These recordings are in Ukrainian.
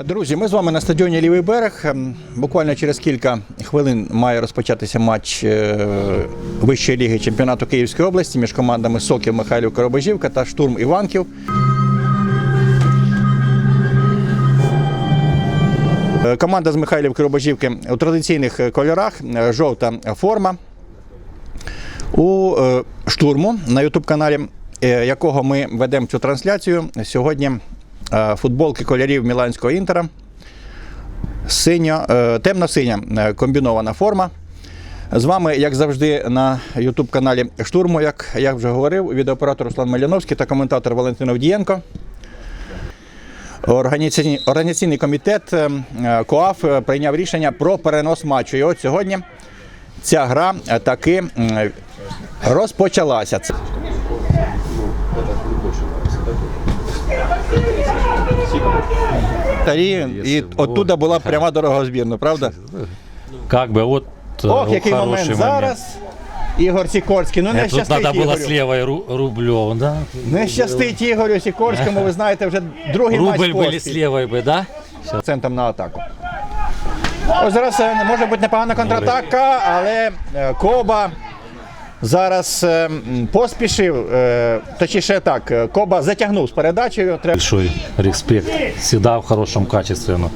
Друзі, ми з вами на стадіоні Лівий берег. Ем, Буквально через кілька хвилин має розпочатися матч е, вищої ліги чемпіонату Київської області між командами Сокіл Михайлів Коробожівка та Штурм Іванків. Е, Команда з Михайлів Коробожівки у традиційних е, кольорах, жовта форма. У штурму на Ютуб-каналі, якого ми ведемо цю трансляцію. Сьогодні футболки кольорів Міланського інтера. Синьо, е, темно-синя е, комбінована форма. З вами, як завжди, на Ютуб-каналі Штурму, як я вже говорив, відеооператор Руслан Маляновський та коментатор Валентин Овдієнко. Організаційний, організаційний комітет е, е, КОАФ е, прийняв рішення про перенос матчу. І от сьогодні ця гра е, таки розпочалася. Це- Тарі, і оттуда була пряма дорога в збірну, правда? Как бы вот э, Ох, який хороший момент зараз. Ігор Сікорський. Ну не Э, Тут щастить надо было Ігорю. с левой ру- Рублев, да? Не щастить Ігорю Сікорському, ви знаєте, вже другий матч Рубль были с поспіль. левой бы, да? акцентом на атаку. Ось зараз е, може бути непогана контратака, але е, Коба зараз е, поспішив, е, точніше так, е, Коба затягнув з передачею. Треба... Большой респект. Всегда в хорошем качестве. ну,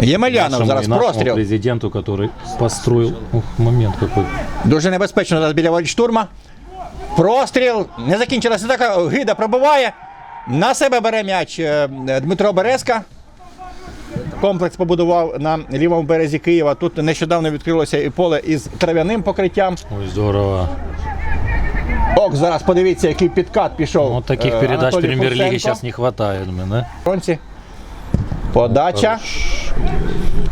Ємельянов нашему зараз нашему простріл. президенту, который построил. Ух, момент какой. Дуже небезпечно зараз біля воріт штурма. Простріл. Не закінчилася така. Гида пробиває. На себе бере м'яч е, Дмитро Березка. Комплекс побудував на лівому березі Києва. Тут нещодавно відкрилося і поле із трав'яним покриттям. Ой, здорово. Ок, зараз подивіться, який підкат пішов. Вот таких е, передач Фурсенко. сейчас не да? Фронті. Подача.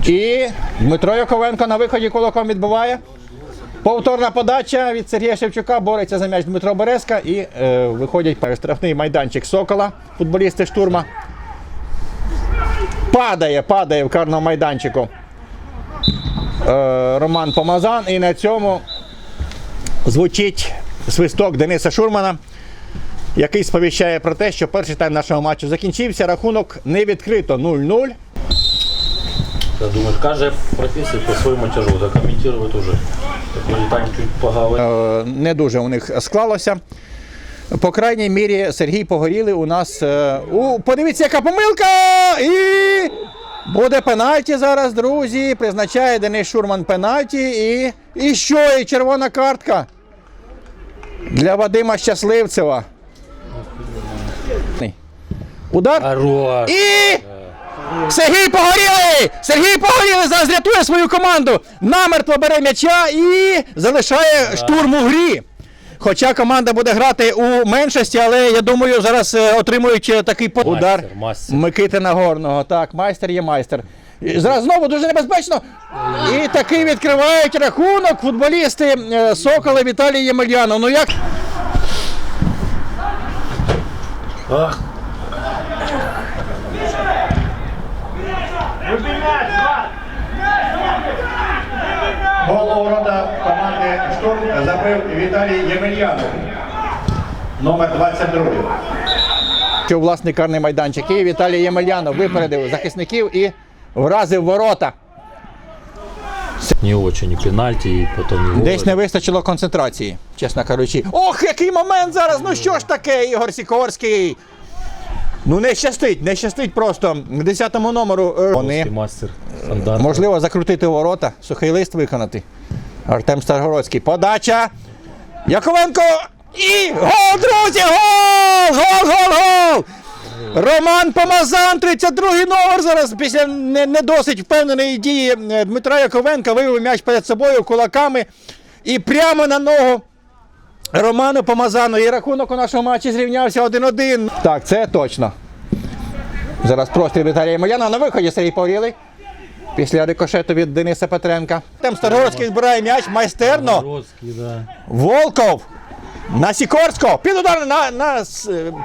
І Дмитро Яковенко на виході кулаком відбиває. Повторна подача від Сергія Шевчука. Бореться за м'яч Дмитро Березка і е, виходять штрафний майданчик Сокола, футболісти штурма. Падає, падає в карному майданчику. Е, Роман Помазан. І на цьому звучить свисток Дениса Шурмана який сповіщає про те, що перший тайм нашого матчу закінчився. Рахунок не відкрито 0-0. Я думаю, каждая профессия по-своему тяжело. Да комментировать уже. Так чуть поговорить. Е, Не дуже у них склалося. По крайній мірі, Сергій Погорілий у нас. е, У, подивіться, яка помилка! І буде пенальті зараз, друзі. Призначає Денис Шурман пенальті. І, і що? І червона картка для Вадима Щасливцева. Удар. Хорош. І Сергій Погорілий! Сергій Погорілий зараз рятує свою команду. Намертво бере м'яча і залишає штурм у грі. Хоча команда буде грати у меншості, але я думаю, зараз е, отримують е, такий по- удар мастер. Микити Нагорного. Так, майстер є майстер. І Зараз знову дуже небезпечно. І таки відкривають рахунок футболісти е, Сокола Віталій Ємельянов. Ну як Ах, ворота забив Віталій Ємельянов. Номер 22. Що власний карний майданчик. І Віталій Ємельянов випередив захисників і вразив ворота. не очень и пенальти, и потом не Десь не вистачило концентрації, чесно кажучи. Ох, який момент зараз! Ну що ж таке, Ігор Сікорський? Ну не щастить, не щастить просто. К 10-му номеру е, вони. мастер. Можливо, закрутити ворота, сухий лист виконати. Артем Старгородський. Подача. Яковенко. І гол, друзі! Гол! Гол, гол, гол! Роман Помазан, 32-й номер зараз після не, не досить впевненої дії е, Дмитра Яковенка вивів м'яч перед собою кулаками і прямо на ногу Роману Помазану. І рахунок у нашому матчі зрівнявся 1-1. Так, це точно. Зараз простріл Віталія Моляна на виході Сергій Павлілий. Після рикошету від Дениса Петренка. Там Старгородський збирає м'яч майстерно. Да. Волков на Сікорського. Під удар на, на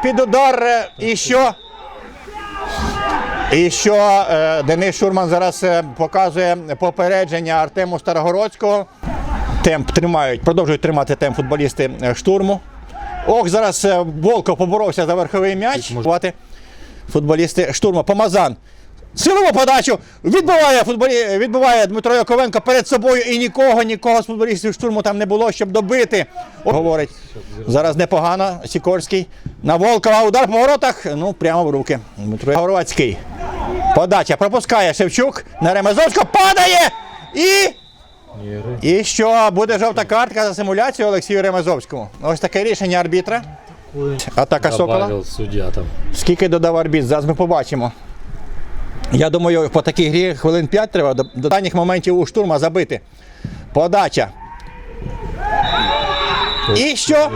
під удар. е, І що? І що е, Денис Шурман зараз е, показує попередження Артему Старогородського. Темп тримають, продовжують тримати темп футболісти штурму. Ох, зараз Волков поборовся за верховий м'яч. Футболісти штурму. Помазан. Силову подачу відбиває футболі... відбиває Дмитро Яковенко перед собою і нікого, нікого з футболістів штурму там не було, щоб добити. Говорить. Зараз непогано. Сікорський. На Волкова удар по воротах. Ну, прямо в руки. Дмитро Горвацький. Подача пропускає Шевчук. На Ремезовського падає. І. І що буде жовта картка за симуляцію Олексію Ремезовському. Ось таке рішення арбітра. Атака Сокола. Скільки додав арбіт, зараз ми побачимо. Я думаю, по такій грі хвилин 5 треба до, до останніх моментів у штурма забити. Подача. І що?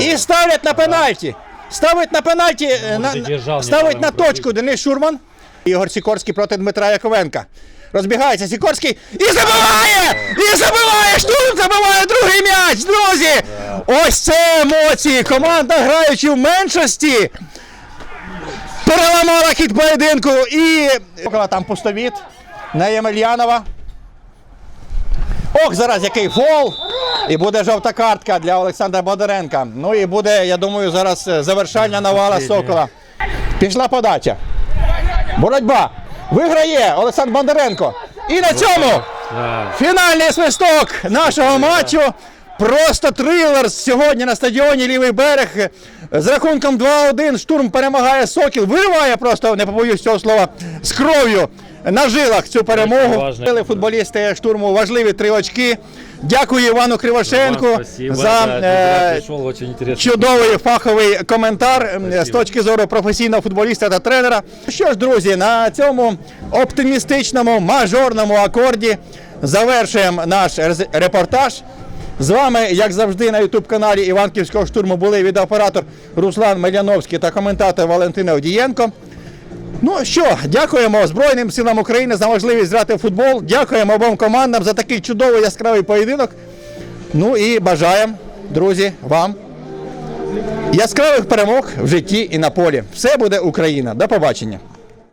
І ставлять на пенальті. Ставить на пенальті, е, на, ставить на точку Денис Шурман. Ігор Сікорський проти Дмитра Яковенка. Розбігається Сікорський і забиває! І забиває! Штурм забиває другий м'яч, друзі! Ось це емоції! Команда, граючи в меншості, переламала хід поєдинку і там пустовіт на Ємельянова. Ох, зараз який фол! І буде жовта картка для Олександра Бондаренка. Ну і буде, я думаю, зараз е, завершальна навала Сокола. Пішла подача. Боротьба. Виграє Олександр Бондаренко. І на цьому фінальний свисток нашого матчу. Просто трилер сьогодні на стадіоні Лівий берег. З рахунком 2-1 штурм перемагає Сокіл. Вириває просто, не побоюсь цього слова, з кров'ю на жилах цю перемогу. Футболісти штурму важливі три очки. Дякую Івану Кривошенку Спасибо, за да, е, интересно. чудовий фаховий коментар м, з точки зору професійного футболіста та тренера. Що ж, друзі, на цьому оптимістичному мажорному акорді завершуємо наш репортаж. З вами, як завжди, на ютуб-каналі Іванківського штурму були відеооператор Руслан Меляновський та коментатор Валентина Одієнко. Ну що, дякуємо Збройним силам України за можливість грати в футбол. Дякуємо обом командам за такий чудовий яскравий поєдинок. Ну і бажаємо, друзі, вам яскравих перемог в житті і на полі. Все буде Україна. До побачення.